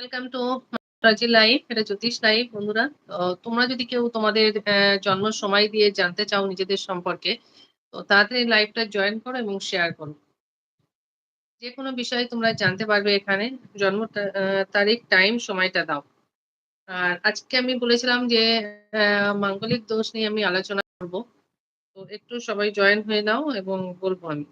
Welcome to Prachi live এটা জ্যোতিষ live বন্ধুরা। তোমরা যদি কেউ তোমাদের জন্ম সময় দিয়ে জানতে চাও নিজেদের সম্পর্কে, তো তাড়াতাড়ি লাইভটা জয়েন করো এবং শেয়ার করো। যে কোনো বিষয়ে তোমরা জানতে পারবে এখানে, জন্ম তারিখ টাইম সময়টা দাও। আর আজকে আমি বলেছিলাম যে মাঙ্গলিক দোষ নিয়ে আমি আলোচনা করব। তো একটু সবাই জয়েন হয়ে নাও এবং বলব আমি।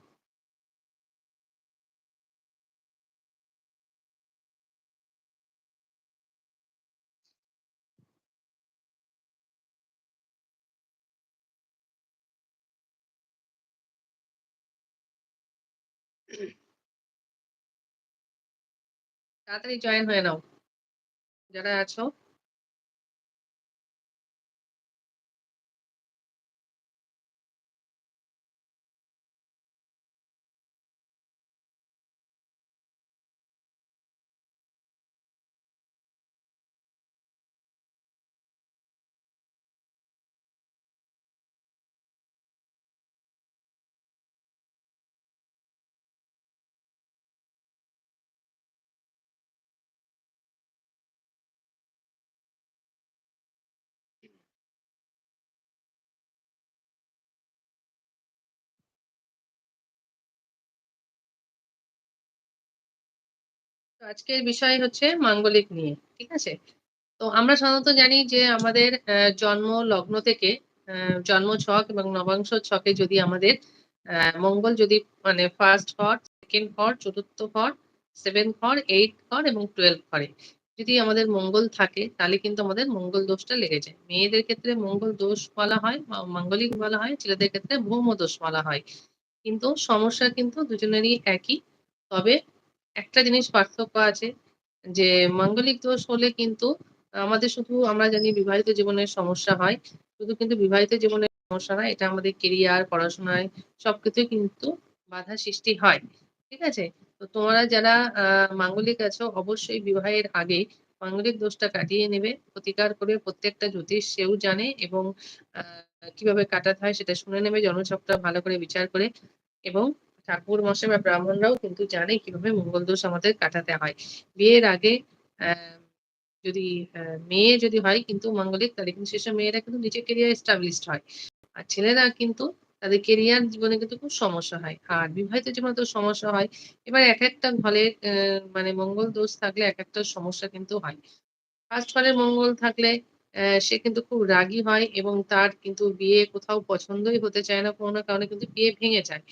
তাড়াতাড়ি জয়েন হয়ে নাও। যারা আছো। আজকের বিষয় হচ্ছে মাঙ্গলিক নিয়ে, ঠিক আছে? তো আমরা সাধারণত জানি যে আমাদের জন্ম লগ্ন থেকে জন্ম ছক এবং নবাংশ ছকে যদি আমাদের মঙ্গল যদি মানে ফার্স্ট ঘর সেকেন্ড ঘর চতুর্থ ঘর সেভেন ঘর এইট ঘর এবং টুয়েলভ ঘরে যদি আমাদের মঙ্গল থাকে, তাহলে কিন্তু আমাদের মঙ্গল দোষটা লেগে যায়। মেয়েদের ক্ষেত্রে মঙ্গল দোষ বলা হয় মাঙ্গলিক বলা হয়, ছেলেদের ক্ষেত্রে ভৌম দোষ বলা হয়। কিন্তু সমস্যা কিন্তু দুজনেরই একই। তবে একটা জিনিস পার্থক্য আছে যে মাঙ্গলিক দোষ হলে কিন্তু আমাদের শুধু, আমরা জানি বিবাহিত জীবনের সমস্যা হয়, শুধু কিন্তু বিবাহিত জীবনের সমস্যা নয় এটা আমাদের কেরিয়ার পড়াশোনায় সবকিছুই কিন্তু বাধা সৃষ্টি হয়, ঠিক আছে? তো তোমরা যারা মাঙ্গলিক আছো, অবশ্যই বিবাহের আগে মাঙ্গলিক দোষটা কাটিয়ে নেবে, প্রতিকার করে প্রত্যেকটা জ্যোতিষ সেও জানে এবং কীভাবে কাটাতে হয় সেটা শুনে নেবে জনচকটা ভালো করে বিচার করে এবং ঠাকুর মশাই বা ব্রাহ্মণরাও কিন্তু জানে কীভাবে মঙ্গল দোষ আমাদের কাটাতে হয়। বিয়ের আগে যদি মেয়ে যদি হয় কিন্তু মাঙ্গলিক, তাহলে কিন্তু সেসব মেয়েরা কিন্তু নিজের কেরিয়ার এস্টাবলিশড হয়। আর ছেলেরা কিন্তু তাদের কেরিয়ার জীবনে কিন্তু খুব সমস্যা হয়। আর বিবাহিত জীবনে তো সমস্যা হয়। এবার এক একটা ঘরে মানে মঙ্গল দোষ থাকলে এক একটা সমস্যা কিন্তু হয়। ফার্স্ট ঘরে মঙ্গল থাকলে সে কিন্তু খুব রাগী হয় এবং তার কিন্তু বিয়ে কোথাও পছন্দই হতে চায় না কোনো কারণে কিন্তু বিয়ে ভেঙে যায়।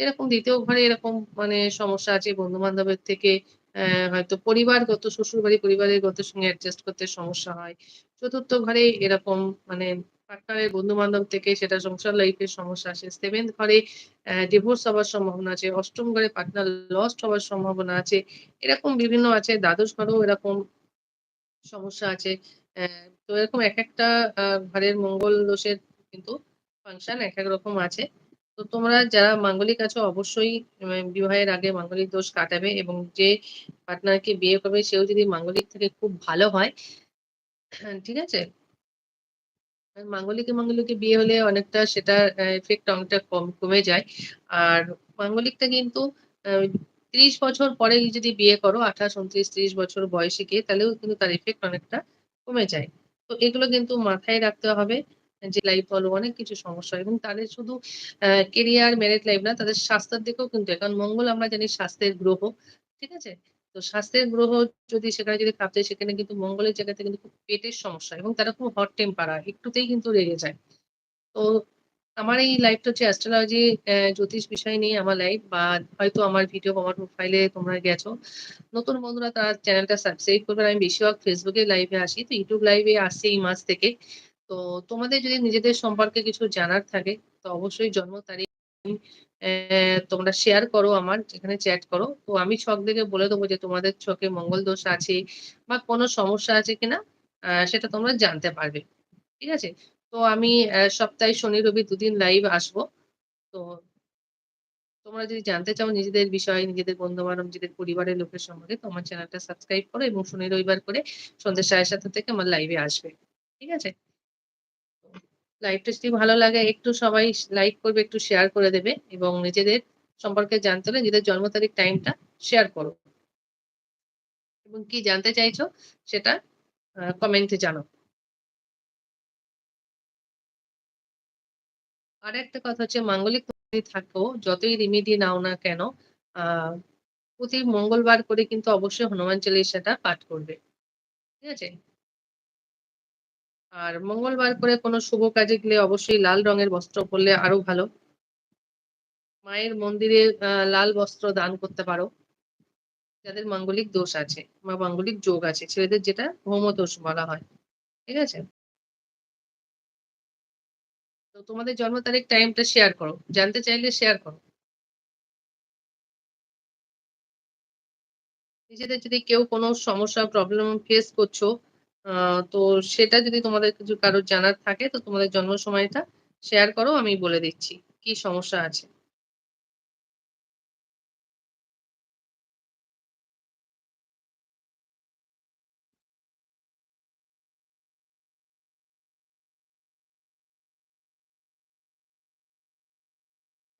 এরকম দ্বিতীয় ঘরে এরকম মানে সমস্যা আছে বন্ধু বান্ধবের থেকে হয়তো পরিবারগত শ্বশুর বাড়ি পরিবারের গত সঙ্গে অ্যাডজাস্ট করতে সমস্যা হয়। চতুর্থ ঘরে এরকম মানে পার্টনারের বন্ধু বান্ধব থেকে সেটা সংসার লাইফের সমস্যা আসে। সেভেন্থ ঘরে ডিভোর্স হওয়ার সম্ভাবনা আছে। অষ্টম ঘরে পার্টনার লস্ট হওয়ার সম্ভাবনা আছে। এরকম বিভিন্ন আছে। দ্বাদশ ঘরেও এরকম সমস্যা আছে। তো এরকম এক একটা ঘরের মঙ্গল দোষের কিন্তু ফাংশন এক এক রকম আছে। তো তোমরা যারা মাঙ্গলিক আছো, অবশ্যই বিবাহের আগে মাঙ্গলিক দোষ কাটাবে এবং যে পার্টনারকে বিয়ে করবে, সেও যদি মাঙ্গলিক থেকে খুব ভালো হয়, ঠিক আছে? মাঙ্গলিকে মাঙ্গলিকে বিয়ে হলে অনেকটা সেটার এফেক্ট অনেকটা কম, কমে যায়। আর মাঙ্গলিকটা কিন্তু ত্রিশ বছর পরে যদি বিয়ে করো, আঠাশ, উনত্রিশ, ত্রিশ বছর বয়সে গিয়ে, তাহলেও কিন্তু তার এফেক্ট অনেকটা কমে যায়। তো এগুলো কিন্তু মাথায় রাখতে হবে। যে লাইফ বলো, অনেক কিছু সমস্যা। এবং তাদের শুধু কেরিয়ার ম্যারেজ লাইফ না, তাদের স্বাস্থ্যের দিকেও কিন্তু কারণ মঙ্গল আমরা জানি স্বাস্থ্যের গ্রহ, ঠিক আছে? তো স্বাস্থ্যের গ্রহ যদি সেখানে যদি খাপ যায় সেখানে কিন্তু মঙ্গলের জায়গাতে কিন্তু খুব পেটের সমস্যা এবং তারা খুব হট টেম্পার একটুতেই কিন্তু রেগে যায়। তো আমার এই লাইভটা হচ্ছে অ্যাস্ট্রোলজি জ্যোতিষ বিষয় নিয়ে আমার লাইভ বা হয়তো আমার ভিডিও আমার প্রোফাইলে তোমরা গেছো। নতুন বন্ধুরা, তারা চ্যানেলটা সাবস্ক্রাইব করবে। আমি বেশিরভাগ ফেসবুকে লাইভে আসি। তো ইউটিউব লাইভে আসছি এই মাস থেকে। তো তোমাদের যদি নিজেদের সম্পর্কে কিছু জানার থাকে, তো অবশ্যই জন্ম তারিখ তোমরা শেয়ার করো আমার, যেখানে চ্যাট করো। তো আমি ছক দেখে বলে দেবো যে তোমাদের ছকে মঙ্গল দোষ আছে বা কোনো সমস্যা আছে কিনা সেটা তোমরা জানতে পারবে। ঠিক আছে? তো আমি সপ্তাহে শনি, রবি দুদিন লাইভ আসব। তো তোমরা যদি জানতে চাও নিজেদের বিষয়ে, নিজেদের বন্ধু বান্ধব নিজেদের পরিবারের লোকের সম্পর্কে, তো আমার চ্যানেলটা সাবস্ক্রাইব করো এবং শনি, রবিবার করে সন্ধ্যে সাড়ে সাতটা থেকে আমার লাইভে আসবে। ঠিক আছে? লাইভটা যদি ভালো লাগে, একটু সবাই লাইক করবে, একটু শেয়ার করে দেবে এবং নিজেদের সম্পর্কে জানতে হলে নিজেদের জন্ম তারিখ টাইমটা শেয়ার করো। এবং কি জানতে চাইছো সেটা কমেন্টে জানো আর একটা কথা হচ্ছে, মাঙ্গলিক থাকো, যতই রেমেডি নাও না কেন প্রতি মঙ্গলবার করে কিন্তু অবশ্যই হনুমান চালিশাটা পাঠ করবে। ঠিক আছে? আর মঙ্গলবার করে কোনো শুভ কাজে গেলে অবশ্যই লাল রঙের বস্ত্র পরলে আরও ভালো। মায়ের মন্দিরে লাল বস্ত্র দান করতে পারো। যাদের মাঙ্গলিক দোষ আছে, বা মাঙ্গলিক যোগ আছে, ছেলেদের যেটা হোম দোষ বলা হয়। ঠিক আছে? তো তোমাদের জন্ম তারিখ টাইমটা শেয়ার করো। জানতে চাইলে শেয়ার করো। নিজেদের যদি কেউ কোনো সমস্যা প্রবলেম ফেস করছ তো সেটা যদি তোমাদের কিছু কারোর জানার থাকে, তো তোমাদের জন্ম সময়টা শেয়ার করো, আমি বলে দিচ্ছি কি সমস্যা আছে।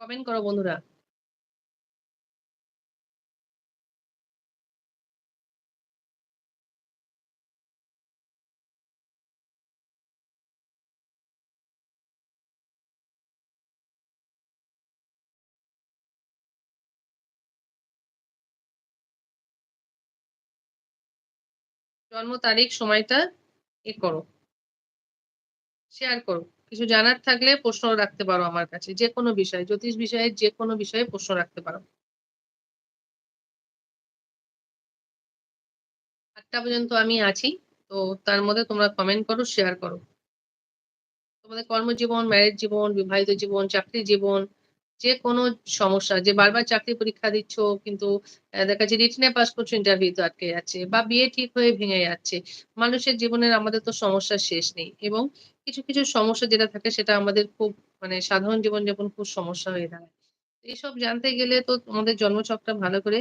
কমেন্ট করো বন্ধুরা। জন্ম তারিখ সময়টা এ করো। শেয়ার করো। কিছু জানার থাকলে প্রশ্ন রাখতে পারো আমার কাছে, যে কোনো বিষয়ে, জ্যোতিষ বিষয়ে যে কোনো বিষয়ে প্রশ্ন রাখতে পারো। আটটা পর্যন্ত আমি আছি, তো তার মধ্যে তোমরা কমেন্ট করো শেয়ার করো। তোমাদের কর্মজীবন ম্যারেজ জীবন, বিবাহিত জীবন, চাকরি জীবন যে কোনো সমস্যা, যে বারবার চাকরি পরীক্ষা দিচ্ছ, কিন্তু দেখা যাচ্ছে রিটেনে পাস করছ ইন্টারভিউ তো আটকে যাচ্ছে বা বিয়ে ঠিক হয়ে ভেঙে যাচ্ছে। মানুষের জীবনের আমাদের তো সমস্যা শেষ নেই এবং কিছু কিছু সমস্যা যেটা থাকে সেটা আমাদের খুব মানে সাধারণ জীবনযাপন খুব সমস্যা হয়ে দাঁড়ায়। এইসব জানতে গেলে তো আমাদের জন্মছকটা ভালো করে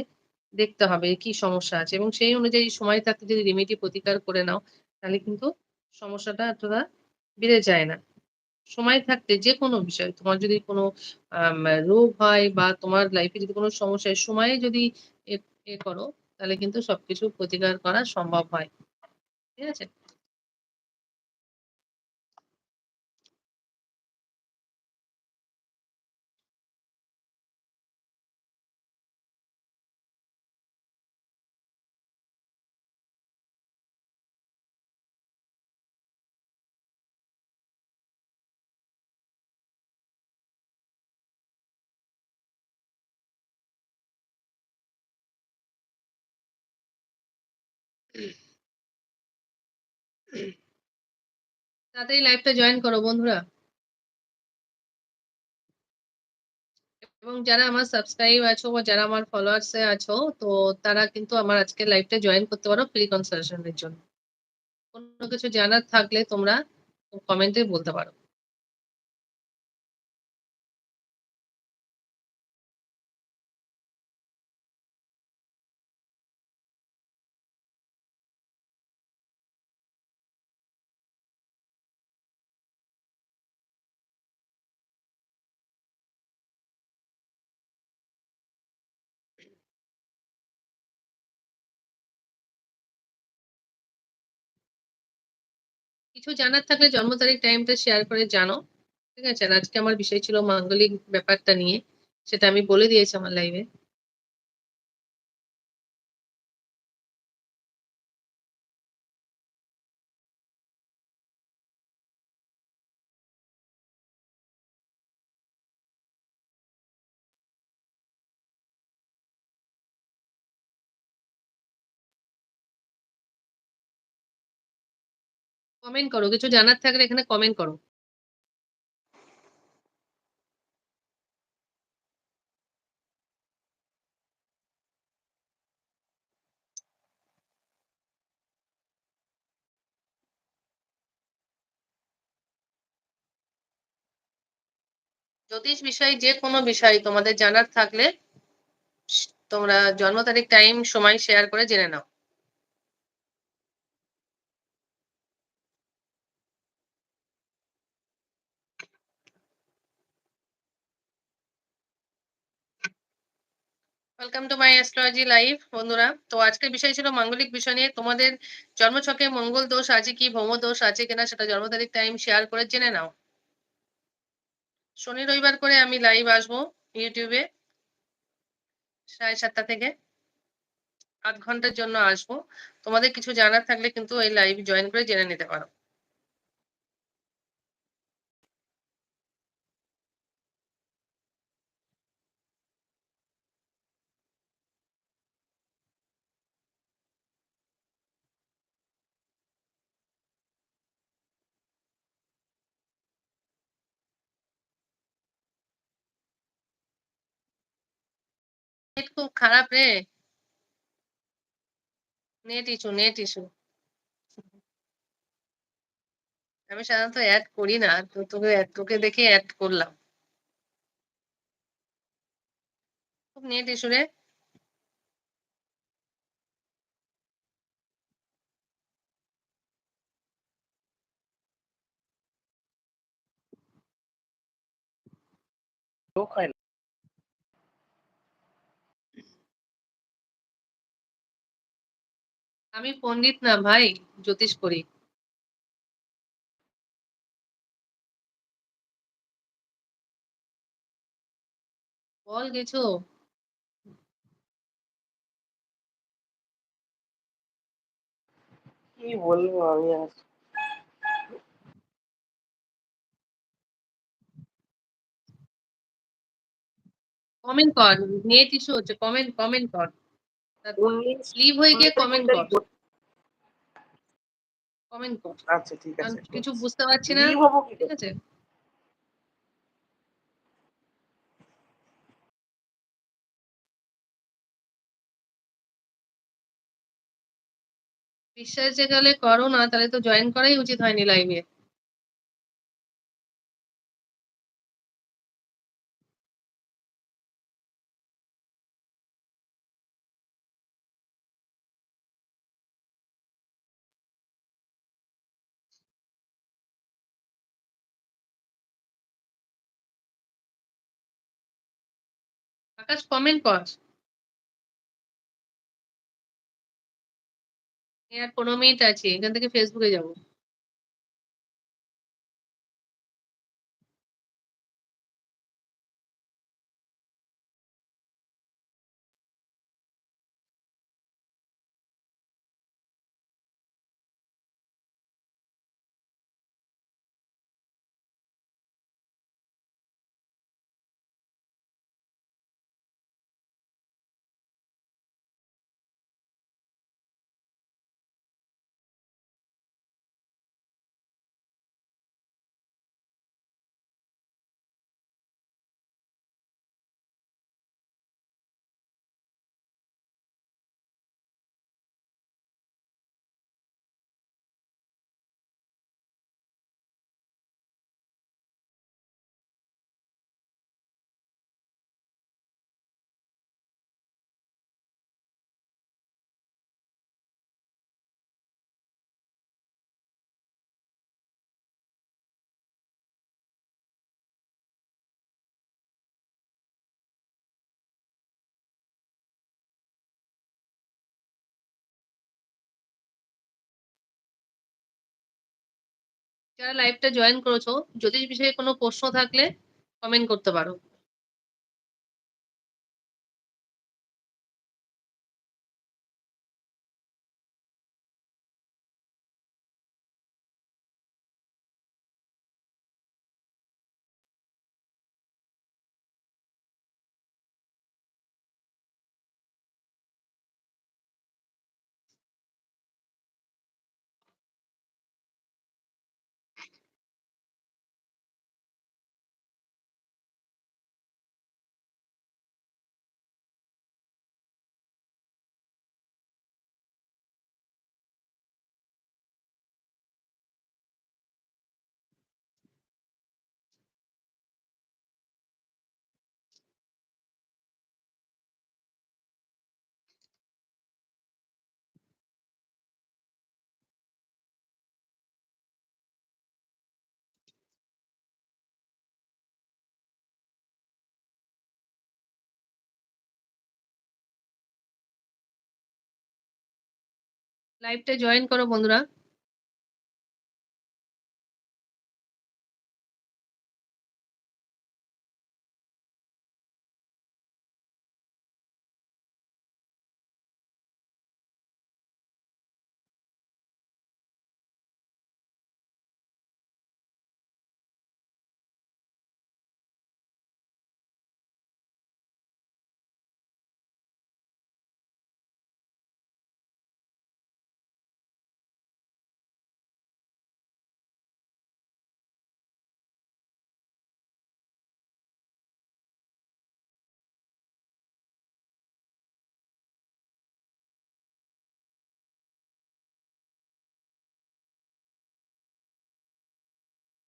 দেখতে হবে কি সমস্যা আছে এবং সেই অনুযায়ী সময় থাকতে যদি রেমেডি প্রতিকার করে নাও, তাহলে কিন্তু সমস্যাটা এতটা বেড়ে যায় না। সময় থাকতে যে কোনো বিষয়, তোমার যদি কোনো রোগ হয় বা তোমার লাইফে যদি কোনো সমস্যা হয় সময়ে যদি এ করো, তাহলে কিন্তু সবকিছু প্রতিকার করা সম্ভব হয়। ঠিক আছে? তাড়াতাড়ি লাইভটা জয়েন করো, বন্ধুরা। এবং যারা আমার সাবস্ক্রাইব আছো বা যারা আমার ফলোয়ার্স আছো, তো তারা কিন্তু আমার আজকে লাইভটা জয়েন করতে পারো ফ্রি কনসালটেশনের জন্য। কোনো কিছু জানার থাকলে তোমরা কমেন্টে বলতে পারো। কিছু জানার থাকলে জন্ম তারিখ টাইমটা শেয়ার করে জানো ঠিক আছে? আর আজকে আমার বিষয় ছিল মাঙ্গলিক ব্যাপারটা নিয়ে, সেটা আমি বলে দিয়েছি আমার লাইভে কমেন্ট করো, কিছু জানার থাকলে এখানে কমেন্ট করো। জ্যোতিষ বিষয় যে কোনো বিষয় তোমাদের জানার থাকলে তোমরা জন্ম তারিখ টাইম সময় শেয়ার করে জেনে নাও। Welcome to my astrology live বন্ধুরা। তো আজকের বিষয় ছিল মাঙ্গলিক বিষয় নিয়ে। তোমাদের জন্মছকে মঙ্গল দোষ আছে কি, ভৌম দোষ আছে কিনা, সেটা জন্ম তারিখ টাইম শেয়ার করে জেনে নাও। শনি রবিবার করে আমি লাইভ আসব ইউটিউবে সাড়ে সাতটা থেকে আধ ঘণ্টার জন্য আসব। তোমাদের কিছু জানার থাকলে কিন্তু এই লাইভ জয়েন করে জেনে নিতে পারো। নেট খুব খারাপ রে। নেট ইস্যু নেট ইস্যু আমি সাধারণত অ্যাড করি না, তো তোকে তোকে দেখে অ্যাড করলাম। খুব নেট ইস্যু রে। লোক আমি পণ্ডিত না ভাই জ্যোতিষ করি। বল কিছু কি বলব আমি আর? কমেন্ট কর নেট ইস্যু হচ্ছে কমেন্ট কমেন্ট কর। উনিশ লিভ হয়ে গিয়ে কমেন্ট কর। কমেন্ট কর। আচ্ছা ঠিক আছে কিছু বুঝতে পারছি না। ঠিক আছে? বিশ্বাস যে গেলে করো না তাহলে তো জয়েন করাই উচিত হয়নি লাইভে আকাশ কমেন্ট কর আর পনেরো মিনিট আছে এখান থেকে ফেসবুকে যাব। যারা লাইভটা জয়েন করেছ জ্যোতিষ বিষয়ে কোনো প্রশ্ন থাকলে কমেন্ট করতে পারো। লাইভটা জয়েন করো বন্ধুরা।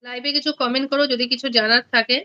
লাইভে কিছু কমেন্ট করো যদি কিছু জানার থাকে।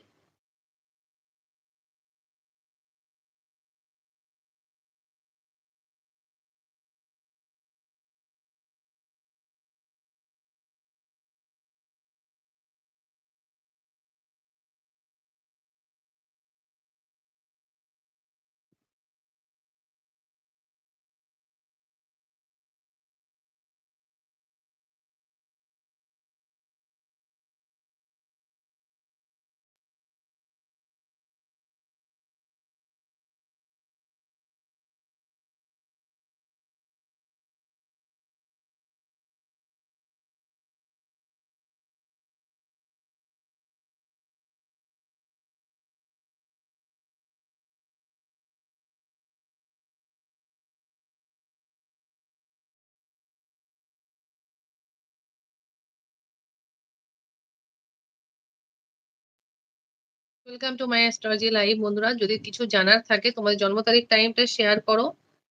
Welcome to my astrology live বন্ধুরা। যদি কিছু জানার থাকে, তোমাদের জন্ম তারিখ টাইমটা শেয়ার করো।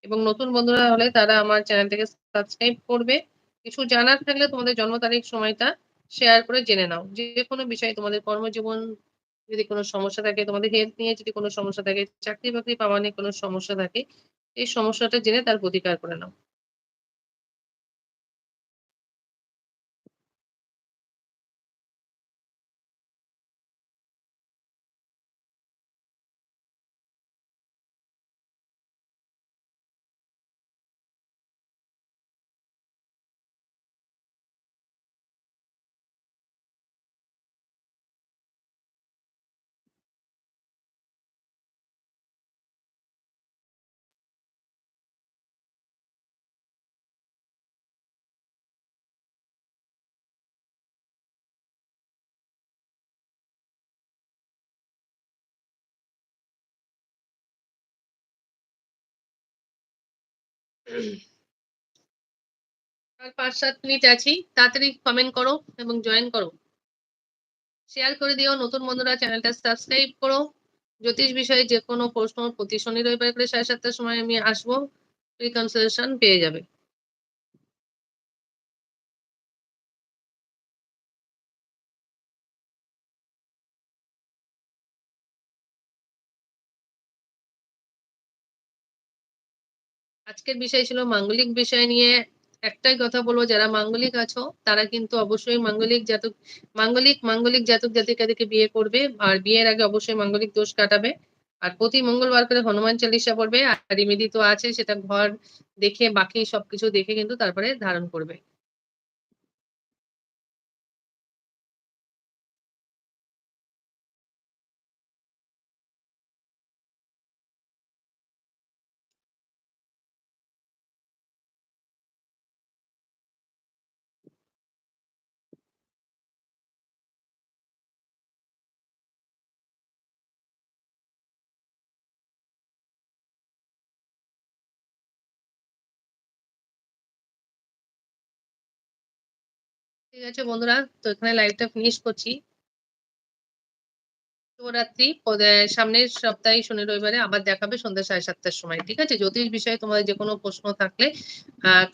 এবং নতুন বন্ধুরা হলে তারা আমার চ্যানেল চ্যানেলটাকে সাবস্ক্রাইব করবে। কিছু জানার থাকলে তোমাদের জন্ম তারিখ, সময়টা শেয়ার করে জেনে নাও। যে কোনো বিষয়ে তোমাদের কর্মজীবন, যদি কোনো সমস্যা থাকে, তোমাদের হেলথ নিয়ে যদি কোনো সমস্যা থাকে চাকরি বাকরি পাওয়া নিয়ে কোনো সমস্যা থাকে, এই সমস্যাটা জেনে তার প্রতিকার করে নাও। আর পাঁচ সাত মিনিট আছি, তাড়াতাড়ি কমেন্ট করো এবং জয়েন করো। শেয়ার করে দিও, নতুন বন্ধুরা চ্যানেলটা সাবস্ক্রাইব করো। জ্যোতিষ বিষয়ে যে কোনো প্রশ্ন প্রতি শনি রবিবার করে সাড়ে সাতটার সময় আমি আসব ফ্রি পেয়ে যাবে। আজকের বিষয় ছিল মাঙ্গলিক বিষয় নিয়ে একটাই কথা বলব, যারা মাঙ্গলিক আছো, তারা কিন্তু অবশ্যই মাঙ্গলিক জাতক, মাঙ্গলিক মাঙ্গলিক জাতক জাতিকাদেরকে বিয়ে করবে, আর বিয়ের আগে অবশ্যই মাঙ্গলিক দোষ কাটাবে। আর প্রতি মঙ্গলবার করে হনুমান চালিশা পড়বে, আর রিমেডি তো আছে সেটা ঘর দেখে বাকি সবকিছু দেখে কিন্তু তারপরে ধারণ করবে। ঠিক আছে বন্ধুরা, তো এখানে লাইভটা ফিনিশ করছি। শুভরাত্রি সামনের সপ্তাহে শনি রবিবারে আবার দেখাবে সন্ধ্যা সাড়ে সাতটার সময়, ঠিক আছে? জ্যোতিষ বিষয়ে তোমাদের যে কোনো প্রশ্ন থাকলে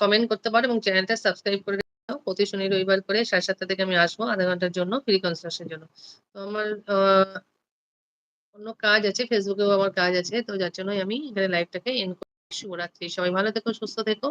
কমেন্ট করতে পারো এবং চ্যানেলটা সাবস্ক্রাইব করে দাও। প্রতি শনি রবিবার করে সাড়ে সাতটা থেকে আমি আসব আধা ঘণ্টার জন্য ফ্রি কনসালটেশনের জন্য। তো আমার অন্য কাজ আছে ফেসবুকেও আমার কাজ আছে, তো যার জন্যই আমি এখানে লাইভটাকে এন্ড করছি। শুভরাত্রি, সবাই ভালো থেকো, সুস্থ থেকো।